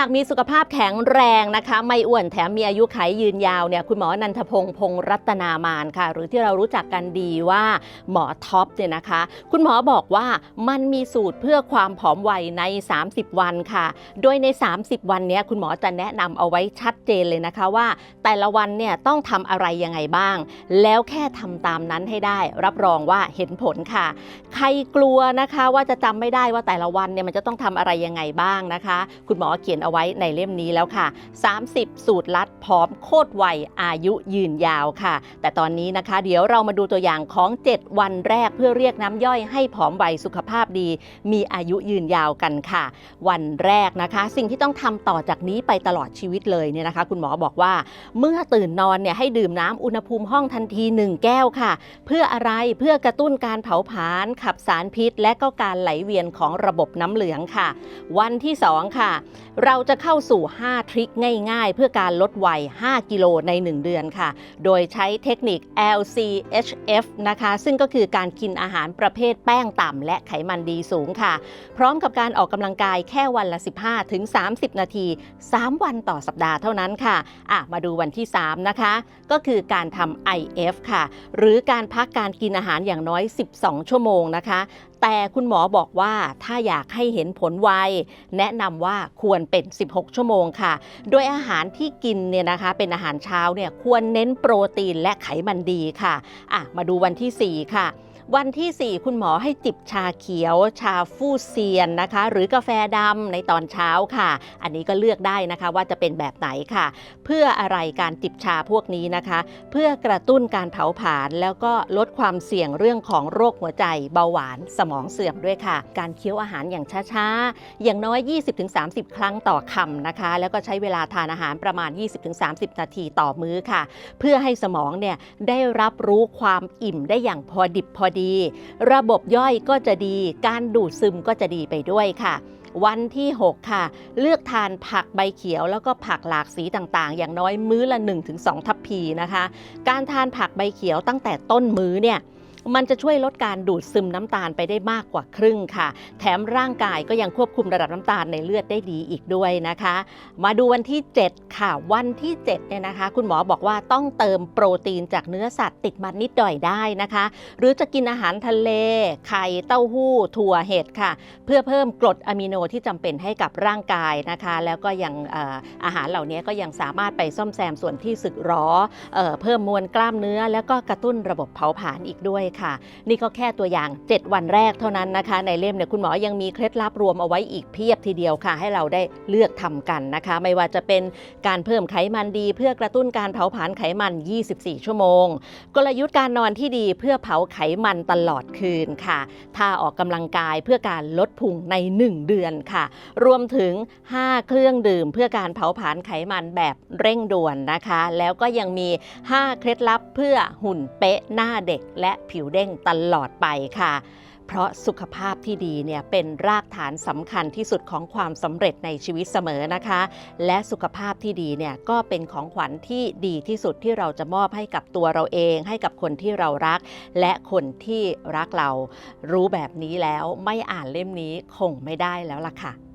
อยากมีสุขภาพแข็งแรงนะคะ ไม่อ้วนแถมมีอายุขัยยืนยาวเนี่ยคุณหมอนันทพงศ์พงศ์รัตนามานค่ะ หรือที่เรารู้จักกันดีว่าหมอท็อปเนี่ยนะคะ คุณหมอบอกว่ามันมีสูตรเพื่อความผอมวัยใน 30 วันค่ะ โดยใน 30 วันนี้คุณหมอจะแนะนำเอาไว้ชัดเจนเลยนะคะว่า แต่ละวันเนี่ยต้องทำอะไรยังไงบ้าง แล้วแค่ทำตามนั้นให้ได้ รับรองว่าเห็นผลค่ะ ใครกลัวนะคะว่าจะจำไม่ได้ว่าแต่ละวันเนี่ยมันจะต้องทำอะไรยังไงบ้างนะคะ คุณหมอเขียนเอาไว้ในเล่มนี้แล้วค่ะ 30 สูตรลัดผอมโคตรไวอายุยืนยาวค่ะ แต่ตอนนี้นะคะ เดี๋ยวเรามาดูตัวอย่างของ 7 วันแรกเพื่อเรียกน้ำย่อยให้ผอมไวสุขภาพดี มีอายุยืนยาวกันค่ะ วันแรกนะคะ สิ่งที่ต้องทำต่อจากนี้ไปตลอดชีวิตเลยเนี่ยนะคะ คุณหมอบอกว่า เมื่อตื่นนอนเนี่ยให้ดื่มน้ำอุณหภูมิห้องทันที 1 แก้วค่ะ เพื่ออะไรเพื่อกระตุ้นการเผาผลาญขับสารพิษ และก็การไหลเวียนของระบบน้ำเหลืองค่ะ วันที่ 2 ค่ะเราจะเข้าสู่ 5 ทริคง่ายๆ เพื่อการลดวัย 5 กิโลใน 1 เดือนค่ะ โดยใช้เทคนิค LCHF นะคะ ซึ่งก็คือการกินอาหารประเภทแป้งต่ำและไขมันดีสูงค่ะ พร้อมกับการออกกำลังกายแค่วันละ 15 ถึง 30 นาที 3 วันต่อสัปดาห์เท่านั้นค่ะอะ มาดูวันที่ 3 นะคะ ก็คือการทำ IF ค่ะ หรือการพักการกินอาหารอย่างน้อย 12 ชั่วโมงนะคะ แต่คุณหมอบอกว่าถ้าอยากให้เห็นผลไว แนะนำว่าควรเป็น 16 ชั่วโมงค่ะ โดยอาหารที่กินเนี่ยนะคะ เป็นอาหารเช้าเนี่ยควรเน้นโปรตีนและไขมันดีค่ะอะ มาดูวันที่ 4 ค่ะ วันที่ 4 คุณหมอให้จิบชาเขียว ชาฟูเซียนนะคะ หรือกาแฟดำในตอนเช้าค่ะ อันนี้ก็เลือกได้นะคะว่าจะเป็นแบบไหนค่ะ เพื่ออะไรการจิบชาพวกนี้นะคะ เพื่อกระตุ้นการเผาผลาญแล้วก็ลดความเสี่ยงเรื่องของโรคหัวใจ เบาหวานสมองเสื่อมด้วยค่ะ การเคี้ยวอาหารอย่างช้าๆ อย่างน้อย 20-30 ครั้งต่อคำนะคะ แล้วก็ใช้เวลาทานอาหารประมาณ 20-30 นาทีต่อมื้อค่ะ เพื่อให้สมองเนี่ยได้รับรู้ความอิ่มได้อย่างพอดิบพอดีระบบย่อยก็จะดี การดูดซึมก็จะดีไปด้วยค่ะ วันที่ 6 ค่ะ เลือกทานผักใบเขียวแล้วก็ผักหลากสีต่างๆ อย่างน้อยมื้อละ 1-2 ทัพพีนะคะ การทานผักใบเขียวตั้งแต่ต้นมื้อเนี่ย มันจะช่วยลดการดูดซึมน้ำตาลไปได้มากกว่าครึ่งค่ะ แถมร่างกายก็ยังควบคุมระดับน้ำตาลในเลือดได้ดีอีกด้วยนะคะ มาดูวันที่ 7 ค่ะ วันที่7เนี่ยนะคะ คุณหมอบอกว่าต้องเติมโปรตีนจากเนื้อสัตว์ติดมันนิดหน่อยได้นะคะ หรือจะกินอาหารทะเล ไข่เต้าหู้ ถั่วเห็ดค่ะ เพื่อเพิ่มกรดอะมิโนที่จำเป็นให้กับร่างกายนะคะ แล้วก็ยังเอ่อาหารเหล่านี้ก็ยังสามารถไปซ่อมแซมส่วนที่สึกหรอเอเพิ่มมวลกล้ามเนื้อ แล้วก็กระตุ้นระบบเผาผลาญอีกด้วยค่ะ นี่ก็แค่ตัวอย่าง 7 วันแรกเท่านั้นนะคะ ในเล่มเนี่ยคุณหมอยังมีเคล็ดลับรวมเอาไว้อีกเพียบทีเดียวค่ะ ให้เราได้เลือกทำกันนะคะ ไม่ว่าจะเป็นการเพิ่มไขมันดี เพื่อกระตุ้นการเผาผลาญไขมัน 24 ชั่วโมง กลยุทธ์การนอนที่ดีเพื่อเผาไขมันตลอดคืนค่ะท่าออกกำลังกายเพื่อการลดพุงใน 1 เดือนค่ะ รวมถึง 5 เครื่องดื่ม เพื่อการเผาผลาญไขมันแบบเร่งด่วนนะคะ แล้วก็ยังมี 5 เคล็ดลับเพื่อหุ่นเป๊ะหน้าเด็กและผิวเด้งตลอดไปค่ะ เพราะสุขภาพที่ดีเนี่ยเป็นรากฐานสำคัญที่สุดของความสำเร็จในชีวิตเสมอนะคะ และสุขภาพที่ดีเนี่ยก็เป็นของขวัญที่ดีที่สุดที่เราจะมอบให้กับตัวเราเอง ให้กับคนที่เรารัก และคนที่รักเรา รู้แบบนี้แล้วไม่อ่านเล่มนี้คงไม่ได้แล้วล่ะค่ะ